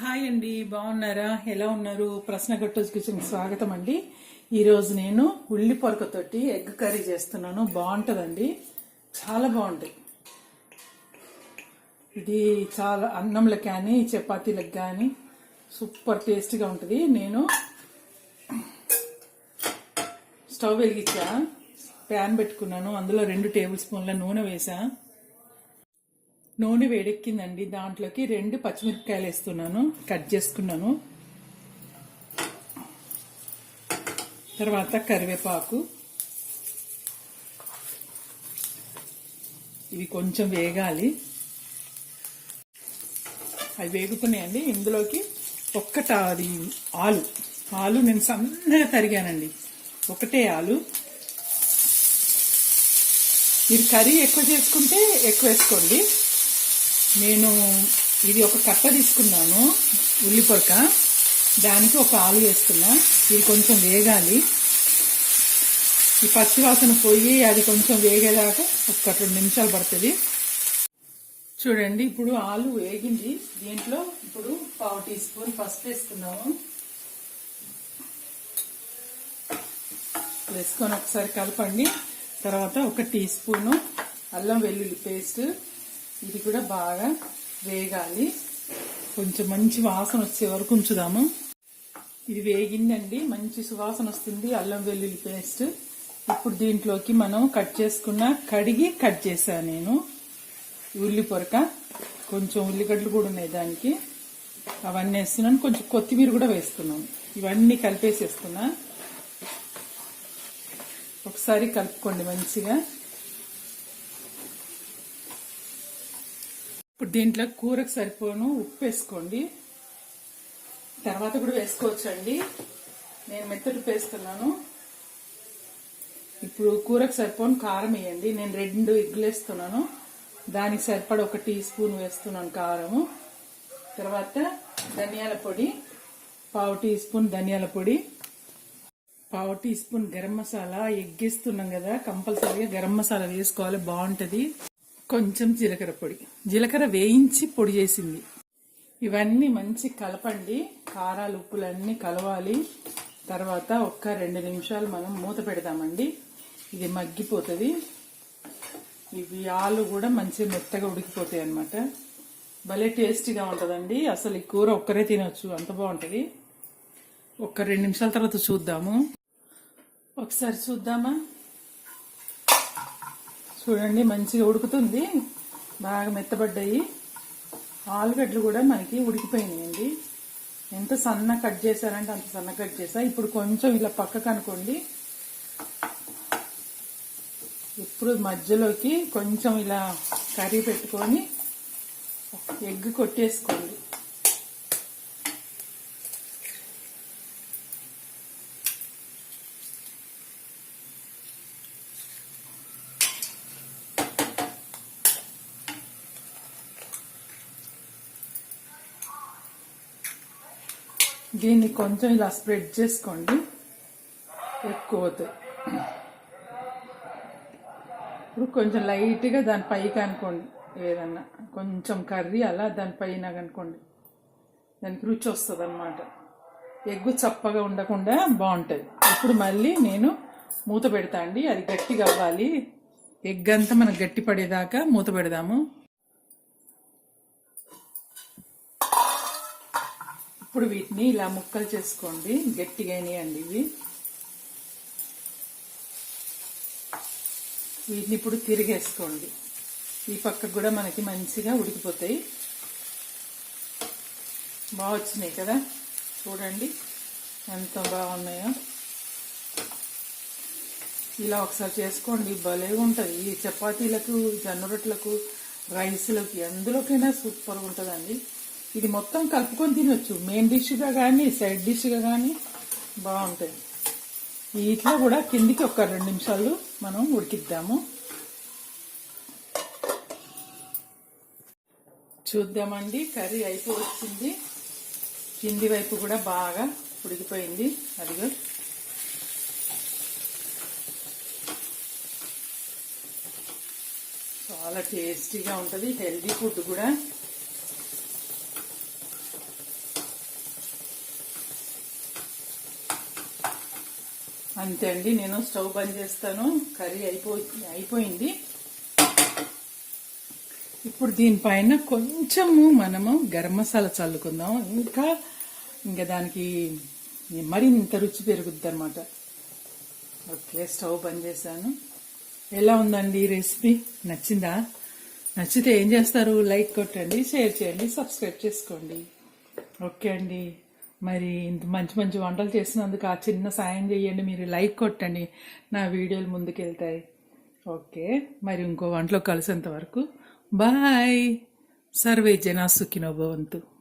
Hi అండి బాగున్నారా? ఎలా ఉన్నారు? ప్రశ్న గట్టోజ్ కిచెన్ స్వాగతం అండి. ఈరోజు నేను ఉల్లి పొరకతోటి ఎగ్ కర్రీ చేస్తున్నాను. బాగుంటుందండి. చాలా బాగుంటుంది ఇది చాలా అన్నంలకు కానీ చపాతీలకు కానీ సూపర్ టేస్ట్గా ఉంటుంది. నేను స్టవ్ వెలిగించా ప్యాన్ పెట్టుకున్నాను. అందులో రెండు టేబుల్ స్పూన్ల నూనె వేసా. నూనె వేడెక్కిందండి. దాంట్లోకి రెండు పచ్చిమిరపకాయలు వేస్తున్నాను. కట్ చేసుకున్నాను. తర్వాత కరివేపాకు. ఇవి కొంచెం వేగాలి. అవి వేగుతున్నాయండి. ఇందులోకి ఒక్కట అది ఆలు. ఆలు నేను సన్నగా తరిగానండి. ఒకటే ఆలు. మీరు కర్రీ ఎక్కువ చేసుకుంటే ఎక్కువ వేసుకోండి. నేను ఇది ఒక కట్ట తీసుకున్నాను ఉల్లిపొరక దానికి ఒక ఆలు వేస్తున్నా. ఇది కొంచెం వేగాలి. ఈ పచ్చి వాసన పోయి అది కొంచెం వేగేదాకా ఒక రెండు నిమిషాలు పడుతుంది. చూడండి ఇప్పుడు ఆలు వేగింది. దీంట్లో ఇప్పుడు పావు టీ స్పూన్ పసుపు వేసుకున్నాము. వేసుకొని ఒకసారి కలపండి. తర్వాత ఒక టీ స్పూను అల్లం వెల్లుల్లి పేస్ట్ ఇది కూడా బాగా వేగాలి. కొంచెం మంచి వాసన వచ్చే వరకు ఉంచుదాము. ఇది వేగిందండి. మంచి సువాసన వస్తుంది. అల్లం వెల్లుల్లి పేస్ట్. ఇప్పుడు దీంట్లోకి మనం కట్ చేసుకున్న కడిగి కట్ చేశాను నేను. ఉల్లి పొరక. కొంచెం ఉల్లిగడ్డలు కూడా ఉన్నాయి దానికి. అవన్నీ వేస్తున్నాను. కొంచెం కొత్తిమీర కూడా వేస్తున్నాను. ఇవన్నీ కలిపేసేస్తున్నా. ఒకసారి కలుపుకోండి మంచిగా. దీంట్లో కూరకు సరిపోను ఉప్పు వేసుకోండి. తర్వాత కూడా వేసుకోవచ్చండి. నేను మెత్తటి ఉప్పు వేస్తున్నాను. ఇప్పుడు కూరకు సరిపోను కారం వేయండి. నేను రెండు ఎగ్గులు వేస్తున్నాను. దానికి సరిపడ ఒక టీ స్పూన్ వేస్తున్నాను కారము. తర్వాత ధనియాల పొడి పావు టీ స్పూన్ ధనియాల పొడి. పావు టీ స్పూన్ గరం మసాలా ఎగ్గేస్తున్నాం కదా కంపల్సరీగా గరం మసాలా వేసుకోవాలి బాగుంటుంది. కొంచెం జీలకర్ర పొడి. జీలకర్ర వేయించి పొడి చేసింది. ఇవన్నీ మంచి కలపండి. కారాలు ఉప్పులు అన్నీ కలవాలి. తర్వాత ఒక్క రెండు నిమిషాలు మనం మూత పెడదామండి. ఇది మగ్గిపోతుంది. ఇవి ఆలు కూడా మంచి మెత్తగా ఉడికిపోతాయి అనమాట భలే టేస్టీగా ఉంటుందండి. అసలు ఈ కూర ఒక్కరే తినొచ్చు. అంత బాగుంటుంది. ఒక్క రెండు నిమిషాల తర్వాత చూద్దాము. ఒకసారి చూద్దామా? చూడండి మంచిగా ఉడుకుతుంది. బాగా మెత్తబడ్డాయి. ఆలుగడ్డలు కూడా మనకి ఉడికిపోయినాయండి. ఎంత సన్న కట్ చేశారంటే అంత సన్న కట్ చేసా. ఇప్పుడు కొంచెం ఇలా పక్కకు అనుకోండి. ఇప్పుడు మధ్యలోకి కొంచెం ఇలా కర్రీ పెట్టుకొని ఎగ్ కొట్టేసుకోండి. దీన్ని కొంచెం ఇలా స్ప్రెడ్ చేసుకోండి. ఎక్కువ అవుతాయి ఇప్పుడు కొంచెం లైట్గా దాని పైకి అనుకోండి. ఏదన్నా కొంచెం కర్రీ అలా దానిపైన అనుకోండి. దానికి రుచి వస్తుంది అనమాట ఎగ్గు చప్పగా ఉండకుండా బాగుంటుంది. ఇప్పుడు మళ్ళీ నేను మూత పెడతా అండి. అది గట్టిగా అవ్వాలి. ఎగ్ అంతా మనకు గట్టి పడేదాకా మూత పెడదాము. ఇప్పుడు వీటిని ఇలా ముక్కలు చేసుకోండి. గట్టిగా ఇవి వీటిని ఇప్పుడు తిరిగేసుకోండి. ఈ పక్కకు కూడా మనకి మంచిగా ఉడికిపోతాయి. బాగా వచ్చినాయి కదా? చూడండి. ఎంత బాగున్నాయో. ఇలా ఒకసారి చేసుకోండి. భలే ఉంటుంది. ఈ చపాతీలకు జొన్న రొట్టెలకు రైస్లకు ఎందులోకైనా సూపర్గా ఉంటుందండి. ఇది మొత్తం కలుపుకొని తినొచ్చు. మెయిన్ డిష్గా కానీ సైడ్ డిష్గా కానీ బాగుంటుంది ఇట్లా కూడా కిందికి ఒక రెండు నిమిషాలు మనం ఉడికిద్దాము. చూద్దామండి కర్రీ అయిపోవచ్చింది. కింది వైపు కూడా బాగా ఉడికిపోయింది. అదిగో చాలా టేస్టీగా ఉంటుంది. హెల్దీ ఫుడ్ కూడా. అంతే అండి నేను స్టవ్ బంద్ చేస్తాను కర్రీ అయిపో అయిపోయింది. ఇప్పుడు దీనిపైన కొంచెము మనము గరం మసాలా చల్లుకుందాం. ఇంకా ఇంకా దానికి మరింత రుచి పెరుగుద్ది అనమాట ఓకే స్టవ్ బంద్ చేశాను. ఎలా ఉందండి ఈ రెసిపీ? నచ్చిందా? నచ్చితే ఏం చేస్తారు? లైక్ కొట్టండి షేర్ చేయండి సబ్స్క్రైబ్ చేసుకోండి. ఓకే అండి. మరి ఇంత మంచి మంచి వంటలు చేసినందుకు ఆ చిన్న సాయం చేయండి మీరు లైక్ కొట్టండి. నా వీడియోలు ముందుకెళ్తాయి. ఓకే మరి ఇంకో వంటలో కలిసేంత వరకు. బాయ్. సర్వే జనా సుఖినోభవంతు